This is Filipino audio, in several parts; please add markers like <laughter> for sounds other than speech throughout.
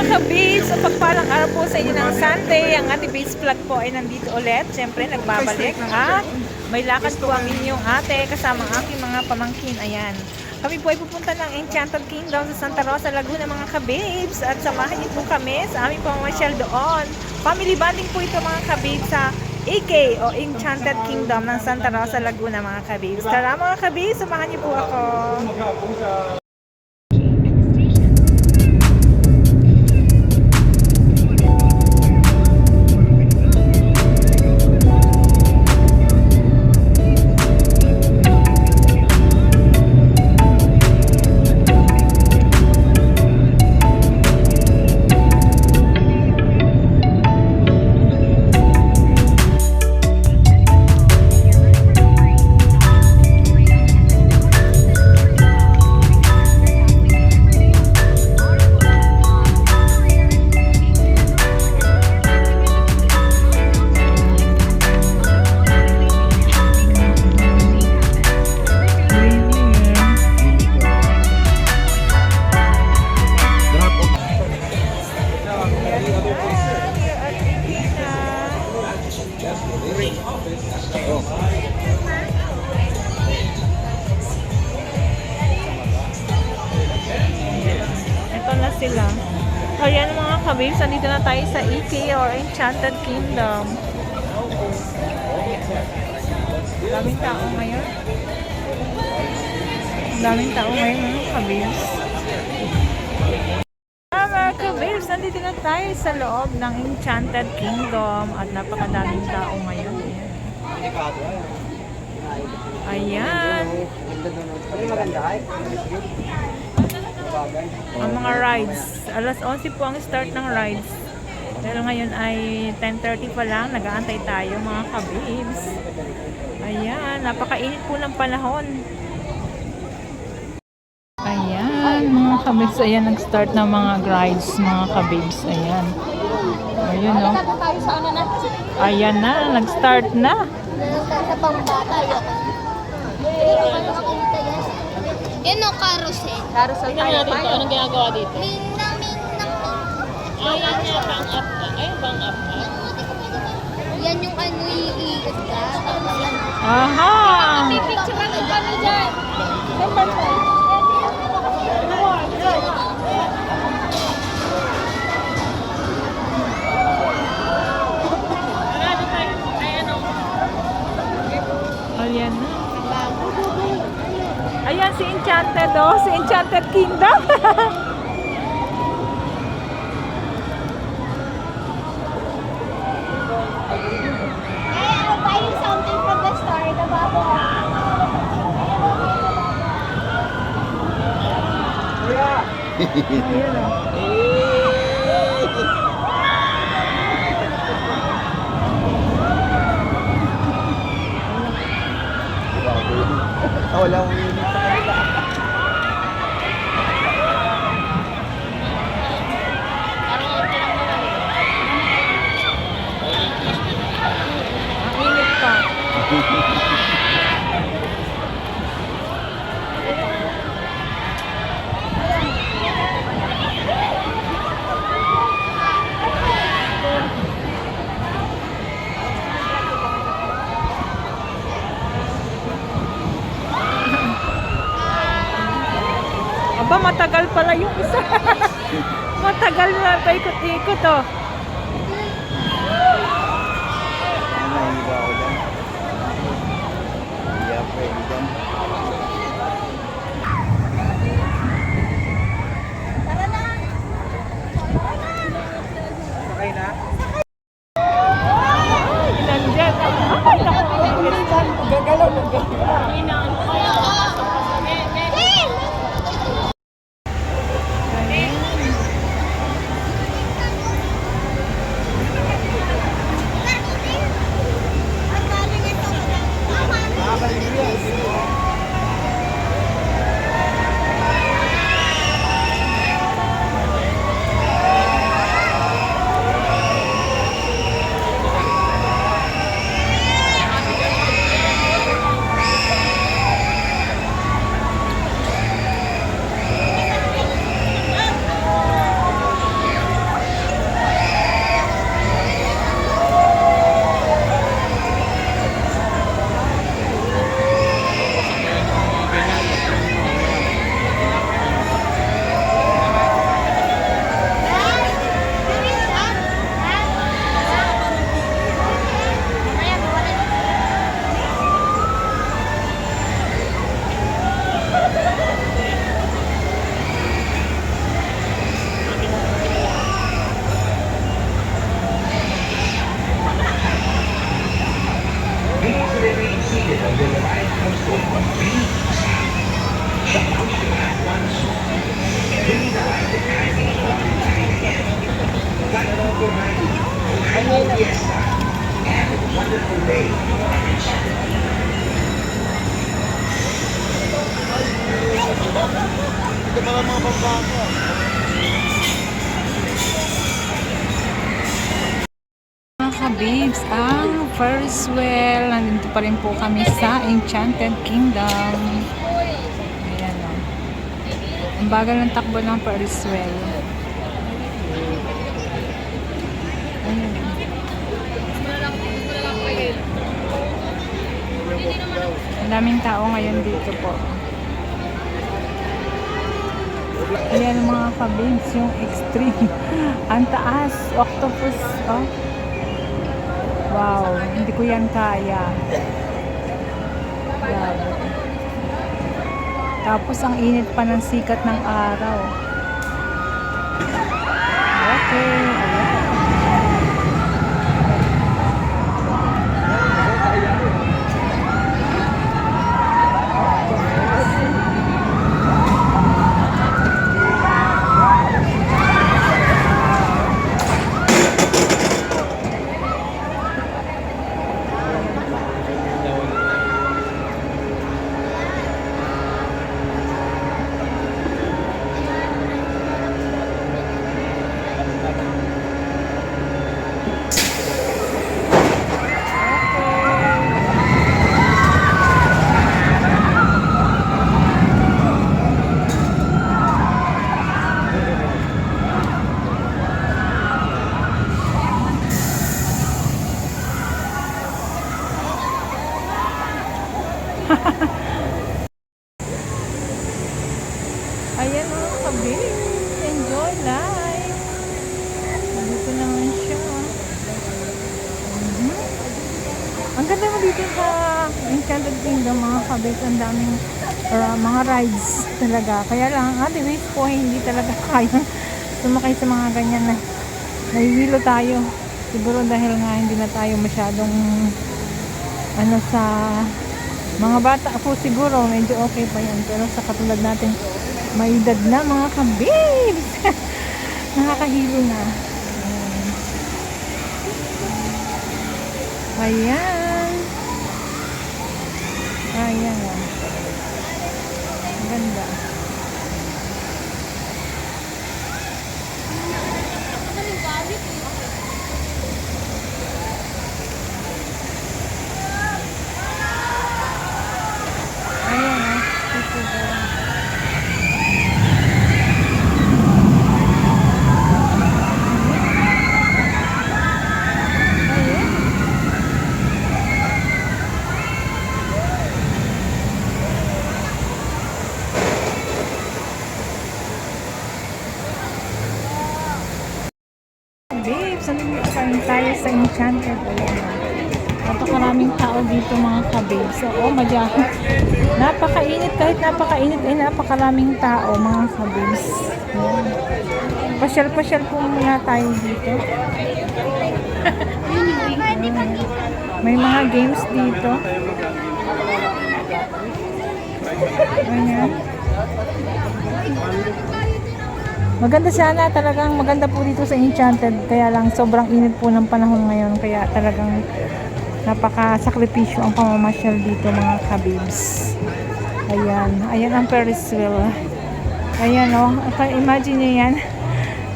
mga kabis, sa pagpalang araw po sa inyo ng Sunday, ang ating base vlog po ay nandito ulit. Siyempre, nagbabalik at may lakad po ang inyong ate kasama ang aking mga pamangkin. Ayan. Kami po ay pupunta ng Enchanted Kingdom sa Santa Rosa, Laguna mga kabibs at samahan niyo po kami sa aming pamamasyal doon. Family bonding po ito mga kabibs sa AK o Enchanted Kingdom ng Santa Rosa, Laguna mga kabibs. Tara mga kabibs, samahan niyo po ako. Ito na sila. Ayan mga kabibs, nandito na tayo sa EK or Enchanted Kingdom. Daming tao ngayon. Daming tao ngayon mga kabibs. Ah, mga kabibs, nandito na tayo sa loob ng Enchanted Kingdom at napakadaming tao ngayon. Ayan. Ang mga rides. Alas 11 po ang start ng rides. Pero ngayon ay 10.30 pa lang. Nag-aantay tayo mga kabibs. Ayan. Napakainit po ng panahon. Ayan. Mga kabibs. Ayan. Nag-start ng mga rides mga kabibs. Ayan. Ayan o. tayo sa ano na? Ayan na. Nag-start na. Sa pambata yun. Yan o, carousel. Carousel tayo. dito, anong ginagawa dito? Minang, minang. Ah, yan nga, bang up ka. Ay, bang up ka. Yan yung ano, iikot ka. Aha! Store. The bubble. Ayan oh. Wala akong unit sa kanila. Ang init pa. Aba, matagal pala yung isa. <laughs> matagal na paikot-ikot oh. Kabibs ang Ferris wheel. Nandito pa rin po kami sa Enchanted Kingdom. Ayan o. Ang bagal ng takbo ng Ferris wheel. Ayan. Ang daming tao ngayon dito po. Ayan mga kabibs, yung extreme. <laughs> Ang taas, octopus. Oh. Wow, hindi ko yan kaya. Grabe. Tapos ang init pa ng sikat ng araw. Okay, ayan. Ayan mga kabibs, enjoy life. Dito naman siya. Mhm. Ang ganda mo dito sa Enchanted Kingdom mga kabibs. Ang daming uh, mga rides talaga. Kaya lang, ah, the po, hindi talaga <laughs> kaya sumakay sa mga ganyan na nahihilo tayo. Siguro dahil nga hindi na tayo masyadong ano sa mga bata po siguro medyo okay pa yan. Pero sa katulad natin may edad na mga kabibs <laughs> nakakahilo na. Ayan ayan. Ang ganda ayan o dito ba ayan Babes, nandito pa rin tayo sa Enchanted. Napakaraming tao dito mga kababes. So, oh, madyahan. Napakainit. Kahit napakainit ay napakaraming tao mga kababes. Ayan. Pasyal-pasyal po muna tayo dito. May mga games dito. Ayan. Maganda sana talagang maganda po dito sa Enchanted kaya lang sobrang init po ng panahon ngayon kaya talagang napaka-sakripisyo ang pamamasyal dito mga kabibs. Ayan, ayan ang Ferris wheel. Ayan o, oh, imagine nyo yan.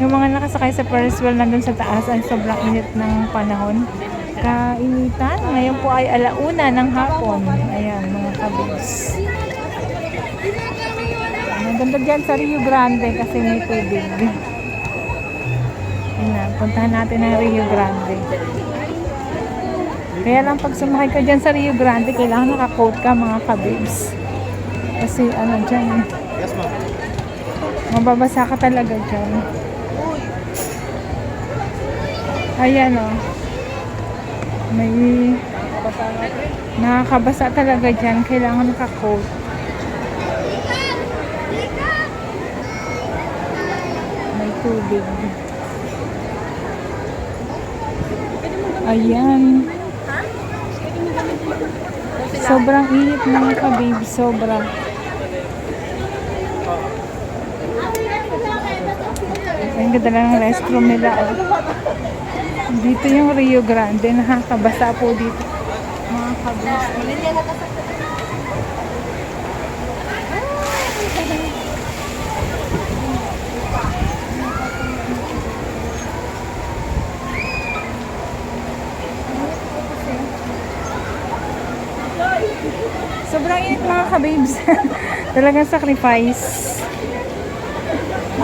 Yung mga nakasakay sa Ferris wheel nandun sa taas ang sobrang init ng panahon. Kainitan, ngayon po ay alauna ng hapon. Ayan mga kabibs. Maganda dyan sa Rio Grande kasi may tubig. Yun na, puntahan natin ang Rio Grande. Kaya lang pag sumakay ka dyan sa Rio Grande, kailangan naka-coat ka mga kabibs. Kasi ano dyan, Yes, ma'am. mababasa ka talaga dyan. Ayan o. Oh. May nakakabasa talaga dyan. Kailangan naka-coat. May tubig. Ayan. Sobrang init mga ka-baby. Sobra. Ang ganda lang ng restroom nila. Oh. Dito yung Rio Grande. Nakakabasa po dito. Mga ka-baby. kabibs. <laughs> Talagang sacrifice.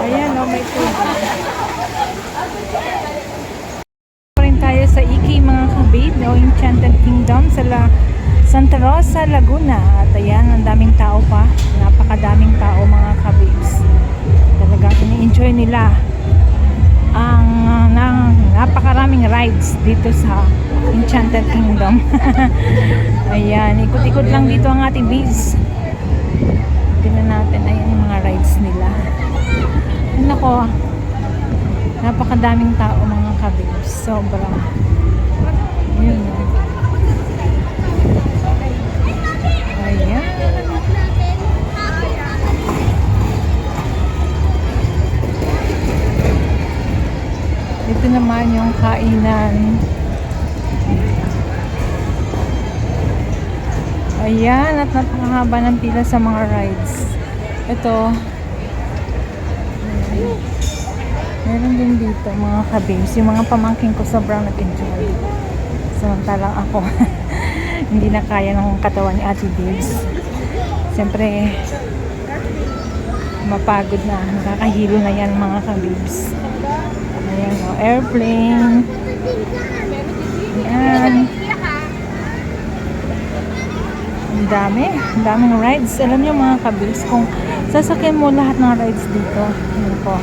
Ayan, oh, may tubig. Pa tayo sa Iki mga kabib o Enchanted Kingdom sa La Santa Rosa, Laguna. At ayan, ang daming tao pa. Napakadaming tao mga kabibs. Talagang ini-enjoy nila napakaraming rides dito sa Enchanted Kingdom. <laughs> ayan, ikot-ikot lang dito ang ating base. Tingnan natin, ayan yung mga rides nila. Nako, napakadaming tao mga kabibs. Sobra. Yung kainan. Ayan, at napakahaba ng pila sa mga rides. Ito. Meron din dito mga kabibs. Yung mga pamangking ko sobrang nag-enjoy. Samantalang ako, <laughs> hindi na kaya ng katawan ni Ate Babes. Siyempre, mapagod na. Nakakahilo na yan mga kabibs. Ayan o, airplane. Ayan. Ang dami. Ang daming rides. Alam niyo mga kabibs, kung sasakyan mo lahat ng rides dito, yun po,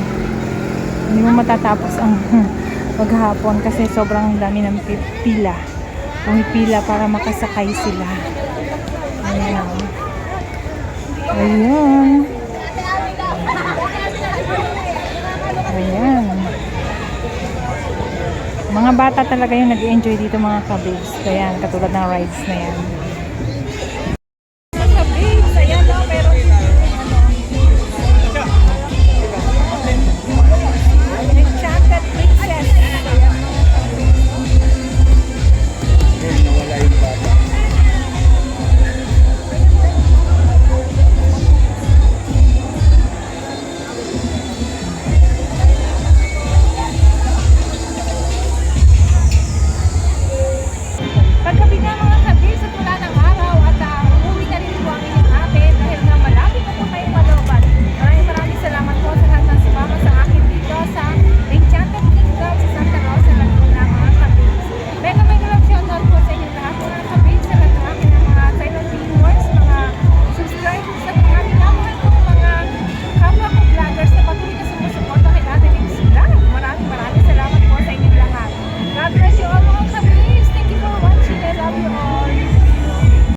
hindi mo matatapos ang <laughs> maghapon kasi sobrang dami ng pi- pila. Pumipila para makasakay sila. Ayan. Ayan. Ayan. Mga bata talaga yung nag-enjoy dito mga kabibs. Kaya katulad ng rides na yan.